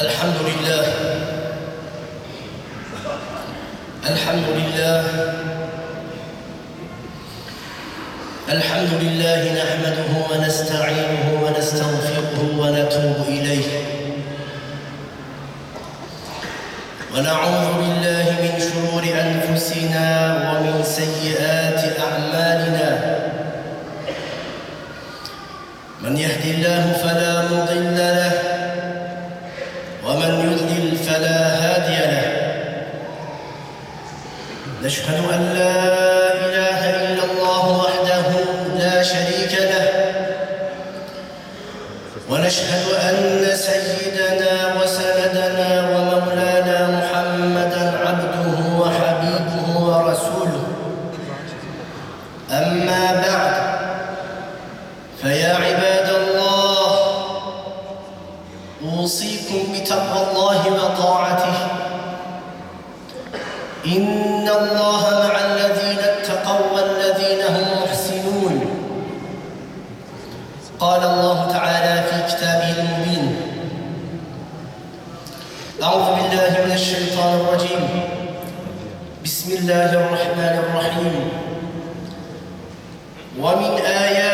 الحمد لله. الحمد لله. الحمد لله نحمده ونستعينه ونستغفره ونتوب إليه. ونعوذ بالله من شرور أنفسنا ومن سيئات أعمالنا. من يهد الله فلا مضل له نشهد أن لا إن الله مع الذين اتقوا والذين هم محسنون. قال الله تعالى في كتابه المبين أعوذ بالله من الشيطان الرجيم. بسم الله الرحمن الرحيم. ومن آياته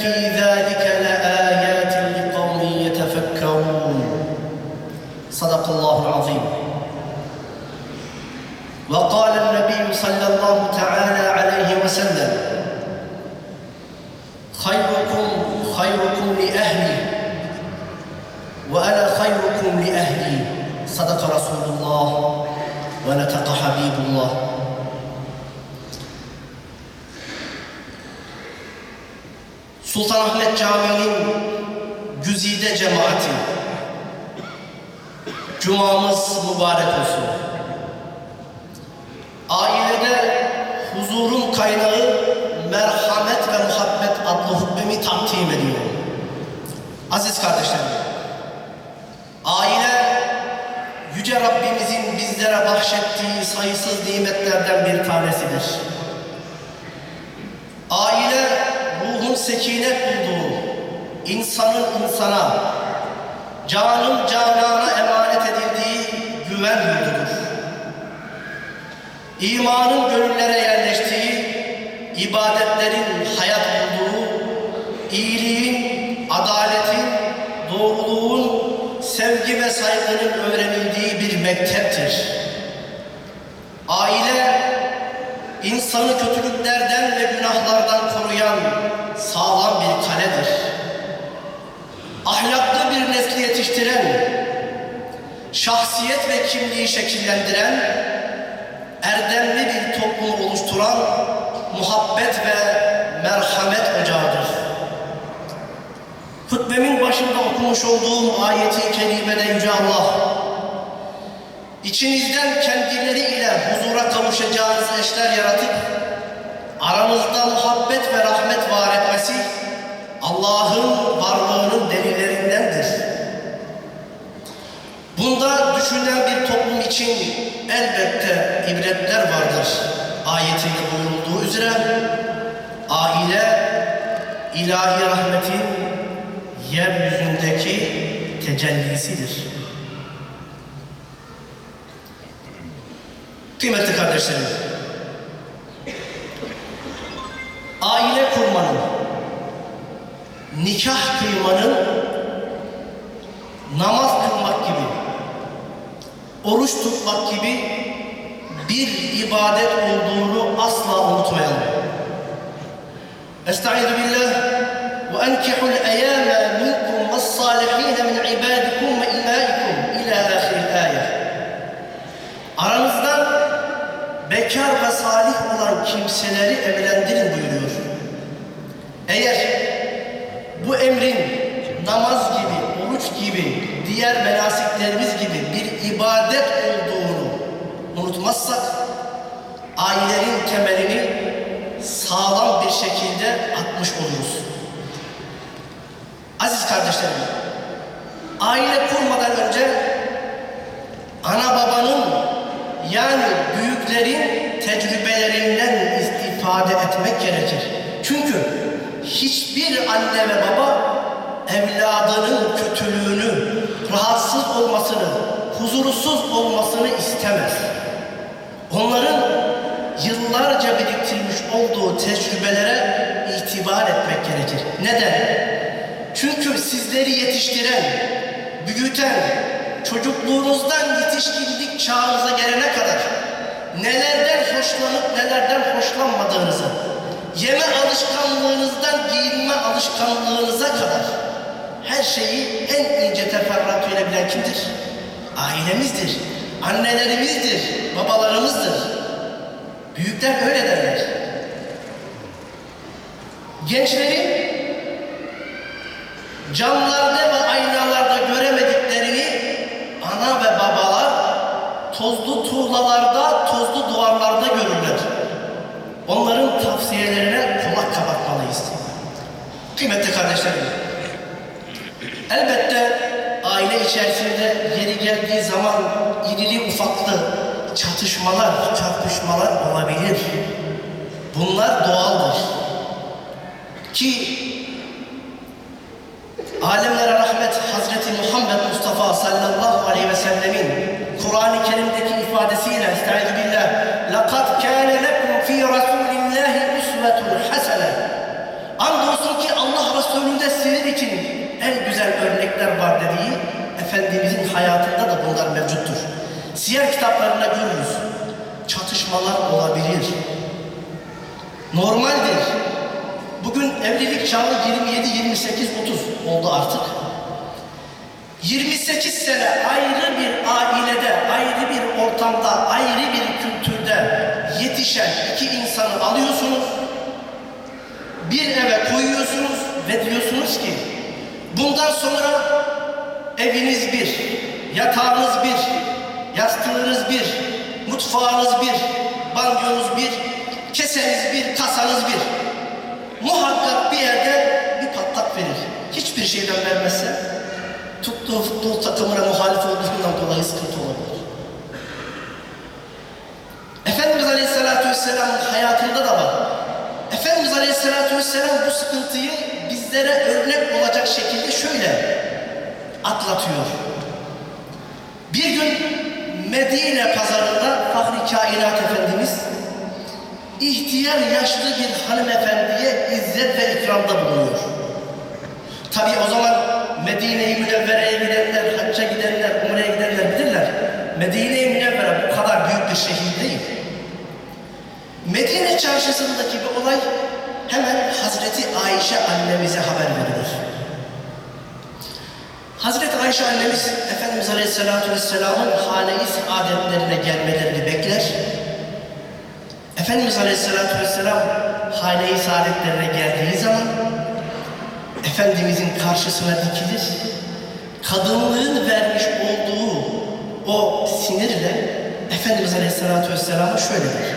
في ذلك لآيات لقوم يتفكرون. صدق الله العظيم. وقال النبي صلى الله تعالى عليه وسلم خيركم خيركم لأهلي وأنا خيركم لأهلي. صدق رسول الله ونطق حبيب الله. Sultanahmet Camii'nin güzide cemaati Cumamız mübarek olsun. Ailede huzurun kaynağı merhamet ve muhabbet adlı hutbemi takdim ediyorum. Aziz kardeşlerim, aile Yüce Rabbimizin bizlere bahşettiği sayısız nimetlerden bir tanesidir. Aile ruhun sekinet bulduğu, insanın insana, canın canana emanet edildiği güven yurdudur. İmanın gönüllere yerleştiği, ibadetlerin hayat bulduğu, iyiliğin, adaletin, doğruluğun, sevgi ve saygının öğrenildiği bir mekteptir. Aile, insanı kötülüklerden ve günahlardan koruyan sağlam bir kaledir. Ahlaklı bir nesli yetiştiren, şahsiyet ve kimliği şekillendiren, erdemli bir toplum oluşturan muhabbet ve merhamet ocağıdır. Hutbemin başında okumuş olduğum ayeti kerimede Yüce Allah, içinizden kendileriyle huzura kavuşacağınız eşler yaratıp, aranızda muhabbet ve rahmet var etmesi, Allah'ın varlığının delillerindendir. Bunda düşünen bir toplum için elbette ibretler vardır. Ayetinde buyurulduğu üzere aile ilahi rahmetin yeryüzündeki tecellisidir. Kıymetli kardeşlerim, aile kurmanın, nikah kıymanın, namaz kılmak gibi, oruç tutmak gibi bir ibadet olduğunu asla unutmayalım. Estaizu billah ve enkihul eyyâme minkum ve sâlihîne min ibâdikum ve imâikum ila ahiril ayet. Aranızdan bekar ve salih olan kimseleri evlendirin buyuruyor. Eğer bu emrin namaz gibi, oruç gibi, diğer menasiklerimiz gibi bir ibadet olduğunu unutmazsak, ailelerin temelini sağlam bir şekilde atmış oluruz. Aziz kardeşlerim, aile kurmadan önce ana babanın Yani büyüklerin tecrübelerinden istifade etmek gerekir. Çünkü hiçbir anne ve baba evladının kötülüğünü, rahatsız olmasını, huzursuz olmasını istemez. Onların yıllarca biriktirmiş olduğu tecrübelere itibar etmek gerekir. Neden? Çünkü sizleri yetiştiren, büyüten, çocukluğunuzdan yetişkinlik çağınıza gelene kadar nelerden hoşlanıp nelerden hoşlanmadığınızı, yeme alışkanlığınızdan giyinme alışkanlığınıza kadar her şeyi en ince teferruatıyla bilen kimdir? Ailemizdir, annelerimizdir, babalarımızdır. Büyükler öyle derler. Gençlerin camlarda ve aynalarda göremediklerini ana ve babalar tozlu tuğlalarda, tozlu duvarlarda görürler. Onların tavsiyelerine kulak kapatmalıyız. Kıymetli kardeşlerim, elbette aile içerisinde yeri geldiği zaman irili ufaklı çatışmalar, çarpışmalar olabilir. Bunlar doğaldır. Ki alemlere rahmet Hazreti Muhammed Mustafa sallallahu aleyhi ve sellemin Kur'an-ı Kerim'deki ifadesiyle estaizu billah لَقَدْ كَانَ لَكُمْ ف۪ي رَسُولِ Resulü'nde sizin için en güzel örnekler var dediği Efendimizin hayatında da bunlar mevcuttur. Siyer kitaplarında görürüz. Çatışmalar olabilir. Normaldir. Bugün evlilik çağı 27, 28, 30 oldu artık. 28 sene ayrı bir ailede, ayrı bir ortamda, ayrı bir kültürde yetişen iki insanı alıyorsunuz. Bir eve ve diyorsunuz ki bundan sonra eviniz bir, yatağınız bir, yastığınız bir, mutfağınız bir, banyonuz bir, keseniz bir, kasanız bir. Muhakkak bir yerde bir patlak verir. Hiçbir şeyden vermezse tuttuğu futbol takımına muhalif olduğundan dolayı sıkıntı olabilir. Efendimiz Aleyhisselatü Vesselam'ın hayatında da var. Efendimiz Aleyhisselatü Vesselam bu sıkıntıyı bizlere örnek olacak şekilde şöyle atlatıyor. Bir gün Medine pazarında Fahri Kainat Efendimiz ihtiyar yaşlı bir hanımefendiye izzet ve ikramda bulunuyor. Tabi o zaman Medine-i Münevvere'ye gidenler, hacca gidenler, umreye gidenler bilirler. Medine-i Münevvere bu kadar büyük bir şehir değil. Medine çarşısındaki bir olay hemen Hazreti Ayşe annemize haber verilir. Hazreti Ayşe annemiz Efendimiz Aleyhisselatü Vesselam'ın hane-i saadetlerine gelmelerini bekler. Efendimiz Aleyhisselatü Vesselam hane-i saadetlerine geldiği zaman Efendimizin karşısına dikilir. Kadınlığın vermiş olduğu o sinirle Efendimiz Aleyhisselatü Vesselam'a şöyle der.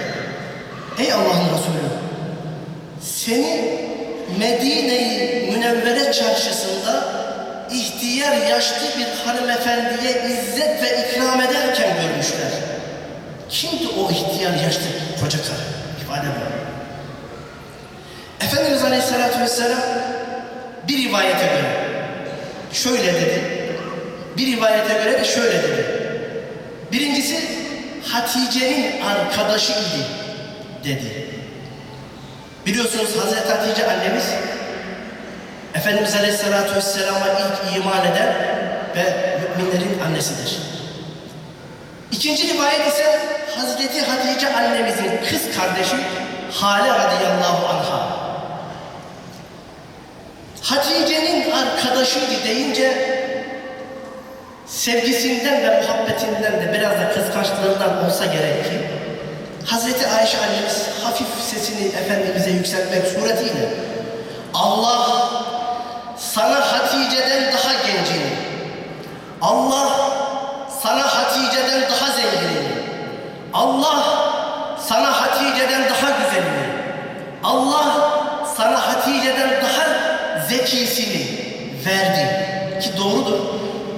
Ey Allah'ın Resulü seni Medine-i Münevvere çarşısında ihtiyar yaşlı bir hanımefendiye izzet ve ikram ederken görmüşler. Kimdi o ihtiyar yaşlı koca karı? İfade bu. Efendimiz Aleyhisselatü Vesselam bir rivayete göre şöyle dedi. Bir rivayete göre de şöyle dedi. Birincisi Hatice'nin arkadaşı idi dedi. Biliyorsunuz Hazreti Hatice annemiz Efendimiz Aleyhisselatü Vesselam'a ilk iman eden ve müminlerin annesidir. İkinci rivayet ise Hazreti Hatice annemizin kız kardeşi Hale radıyallahu anha. Hatice'nin arkadaşıydı deyince sevgisinden ve muhabbetinden de biraz da kıskançlığından olsa gerek ki Hazreti Ayşe annemiz hafif sesini Efendimiz'e yükseltmek suretiyle Allah sana Hatice'den daha gencini Allah sana Hatice'den daha zenginini Allah sana Hatice'den daha güzelini Allah sana Hatice'den daha zekisini verdi ki doğrudur.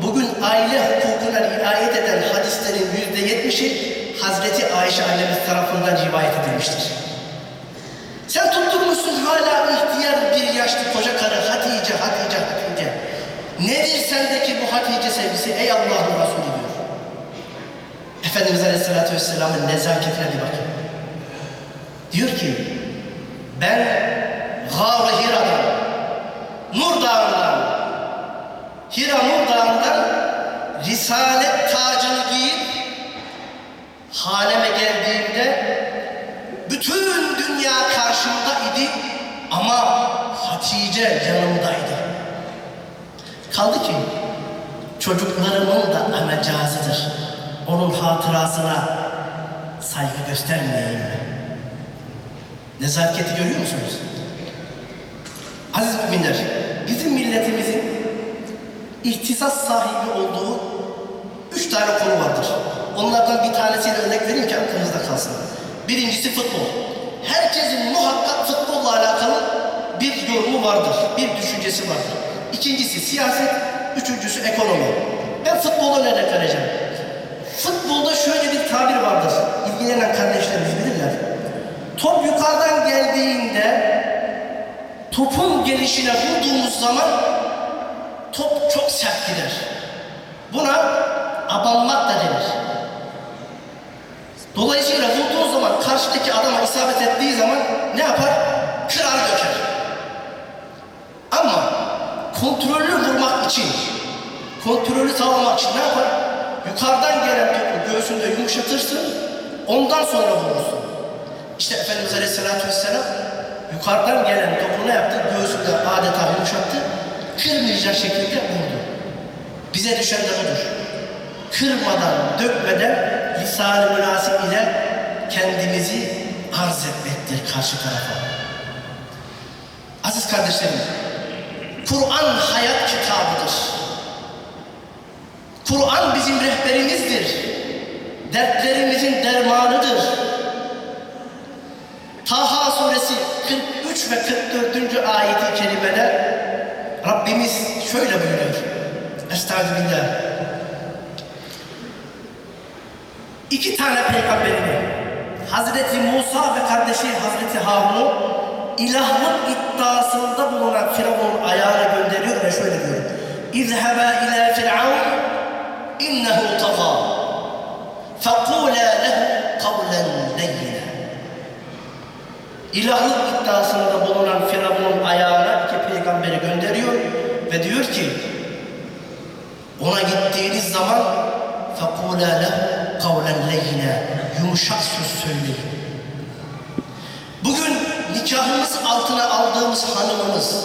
Bugün aile hukukuna riayet eden hadislerin yüzde yetmişi Hazreti Ayşe annemiz tarafından rivayet edilmiştir. Sen tutturmuşsun hala ihtiyar bir yaşlı koca karı Hatice, Hatice, Hatice. Nedir sendeki bu Hatice sevgisi ey Allah'ın Resulü diyor. Efendimiz Aleyhisselatü Vesselam'ın nezaketine bir bakın. Diyor ki ben Gâr-ı Hira'dan, Nur Dağı'ndan, Hira Nur Dağı'ndan Risalet tacını giyip haneme geldiğimde bütün dünya karşımda idi ama Hatice yanımdaydı. Kaldı ki çocuklarımın da amacazıdır. Onun hatırasına saygı göstermeyeyim mi? Nezaketi görüyor musunuz? Aziz müminler, bizim milletimizin ihtisas sahibi olduğu üç tane konu vardır. Onlardan bir tanesiyle örnek vereyim ki aklınızda kalsın. Birincisi futbol. Herkesin muhakkak futbolla alakalı bir yorumu vardır, bir düşüncesi vardır. İkincisi siyaset, üçüncüsü ekonomi. Ben futbola örnek vereceğim. Futbolda şöyle bir tabir vardır. İlgilenen kardeşlerimiz bilirler. Top yukarıdan geldiğinde topun gelişine vurduğumuz zaman top çok sert gider. Buna abanmak da denir. Dolayısıyla vurduğu zaman karşıdaki adama isabet ettiği zaman ne yapar? Kırar döker. Ama kontrollü vurmak için, kontrolü sağlamak için ne yapar? Yukarıdan gelen topu göğsünde yumuşatırsın, ondan sonra vurursun. İşte Efendimiz Aleyhisselatü Vesselam yukarıdan gelen topu ne yaptı? Göğsünde adeta yumuşattı, kırmayacak şekilde vurdu. Bize düşen de budur. Kırmadan, dökmeden lisan-ı münasip ile kendimizi arz etmektir karşı tarafa. Aziz kardeşlerim, Kur'an hayat kitabıdır. Kur'an bizim rehberimizdir. Dertlerimizin dermanıdır. Taha suresi 43 ve 44. ayeti kerimede Rabbimiz şöyle buyuruyor. Estağfirullah iki tane peygamberini Hazreti Musa ve kardeşi Hazreti Harun'u ilahlık iddiasında bulunan Firavun ayağına gönderiyor ve şöyle diyor. İzhebe ila Firavun innehu tagâ fekûlâ lehu kavlen leyyine İlahlık iddiasında bulunan Firavun'un ayağına iki peygamberi gönderiyor ve diyor ki ona gittiğiniz zaman fekûlâ lehu kavlen lehine, yumuşak söz söyleyin. Bugün nikahımız altına aldığımız hanımımız,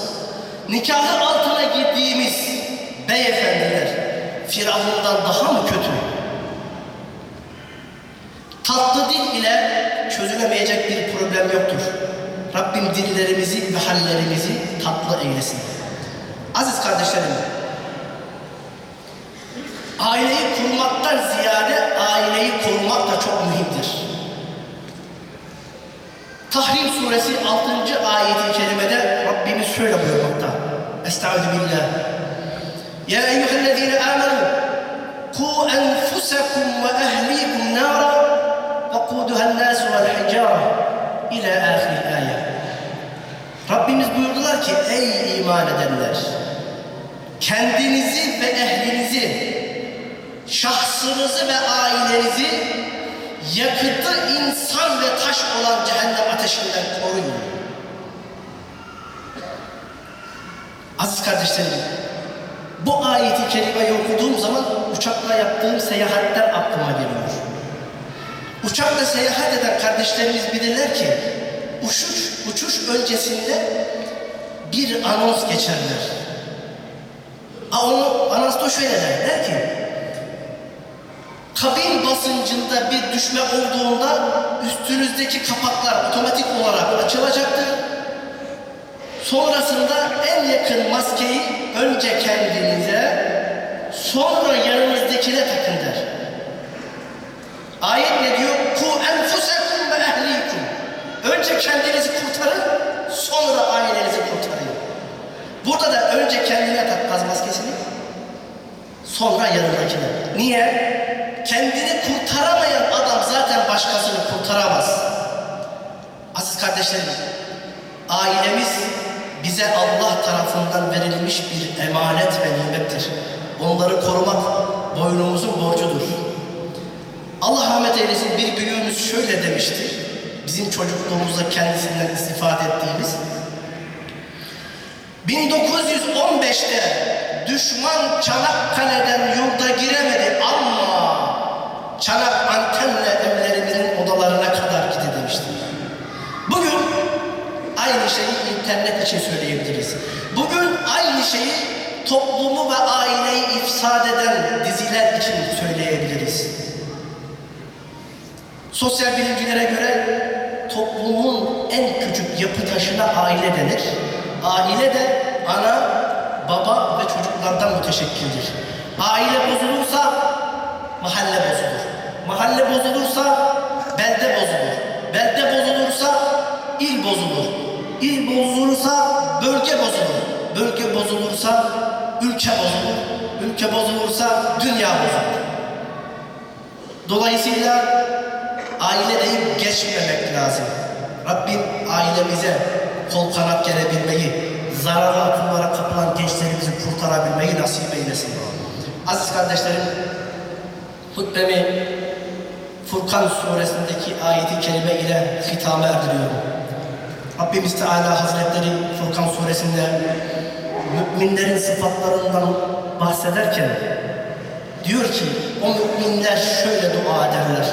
nikahı altına girdiğimiz beyefendiler, Firavun'dan daha mı kötü? Tatlı dil ile çözülemeyecek bir problem yoktur. Rabbim dillerimizi ve hallerimizi tatlı eylesin. Aziz kardeşlerim, Aileyi kurmaktan ziyade aileyi korumak da çok mühimdir. Tahrim suresi 6. ayeti kerimede Rabbimiz şöyle buyurmakta. Estaizu billah. Ya eyyühellezine amenu ku enfusekum ve ehlikum nara ve kuduhen nasu vel hicara ila ahir ayet. Rabbimiz buyurdular ki ey iman edenler kendinizi ve ehlinizi şahsınızı ve ailenizi yakıtı insan ve taş olan cehennem ateşinden koruyun. Aziz kardeşlerim, bu ayeti kerimeyi okuduğum zaman uçakla yaptığım seyahatler aklıma geliyor. Uçakla seyahat eden kardeşlerimiz bilirler ki uçuş, uçuş öncesinde bir anons geçerler. Ha onu anonsta şöyle der, der ki kabin basıncında bir düşme olduğunda üstünüzdeki kapaklar otomatik olarak açılacaktır. Sonrasında en yakın maskeyi önce kendinize sonra yanınızdakine takın der. Ayet ne diyor? Ku enfusekum ve ehlikum. Önce kendinizi kurtarın, sonra ailenizi kurtarın. Burada da önce kendine tak gaz maskesini, sonra yanındakine. Niye? Kendini kurtaramayan adam zaten başkasını kurtaramaz. Aziz kardeşlerim, ailemiz bize Allah tarafından verilmiş bir emanet ve nimettir. Onları korumak boynumuzun borcudur. Allah rahmet eylesin bir büyüğümüz şöyle demiştir. Bizim çocukluğumuzda kendisinden istifade ettiğimiz. 1915'te düşman Çanakkale'den yurda giremedi ama çanak antenle evlerimizin odalarına kadar gitti demiştir. Bugün aynı şeyi internet için söyleyebiliriz. Bugün aynı şeyi toplumu ve aileyi ifsad eden diziler için söyleyebiliriz. Sosyal bilimcilere göre toplumun en küçük yapı taşına aile denir. Aile de ana, baba ve çocuklardan müteşekkildir. Aile bozulursa mahalle bozulur. Mahalle bozulursa belde bozulur. Belde bozulursa il bozulur. İl bozulursa bölge bozulur. Bölge bozulursa ülke bozulur. Ülke bozulursa dünya bozulur. Dolayısıyla aile deyip geçmemek lazım. Rabbim ailemize kol kanat gerebilmeyi, zararlı akımlara kapılan gençlerimizi kurtarabilmeyi nasip eylesin. Aziz kardeşlerim, hutbemi Furkan suresindeki ayeti kerime ile hitama erdiriyorum. Rabbimiz Teala Hazretleri Furkan suresinde müminlerin sıfatlarından bahsederken diyor ki o müminler şöyle dua ederler.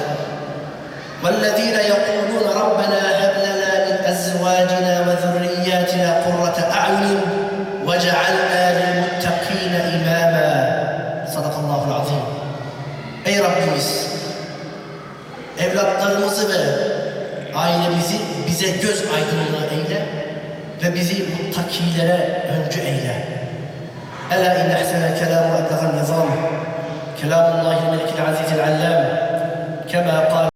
وَالَّذ۪ينَ يَقُولُونَ رَبَّنَا هَبْ لَنَا مِنْ أَزْوَاجِنَا وَذُرِّيَّاتِنَا قُرَّةَ أَعْيُنٍ وَجَعَلْنَا لِلْمُتَّقِينَ Rabbimiz! Evlatlarımızı ve ailemizi bize göz aydınlığı eyle ve bizi muttakilere öncü eyle. Ela inne ehsene kelamu eblegan nizam. Kelamullahi melikil azizil allam. Kema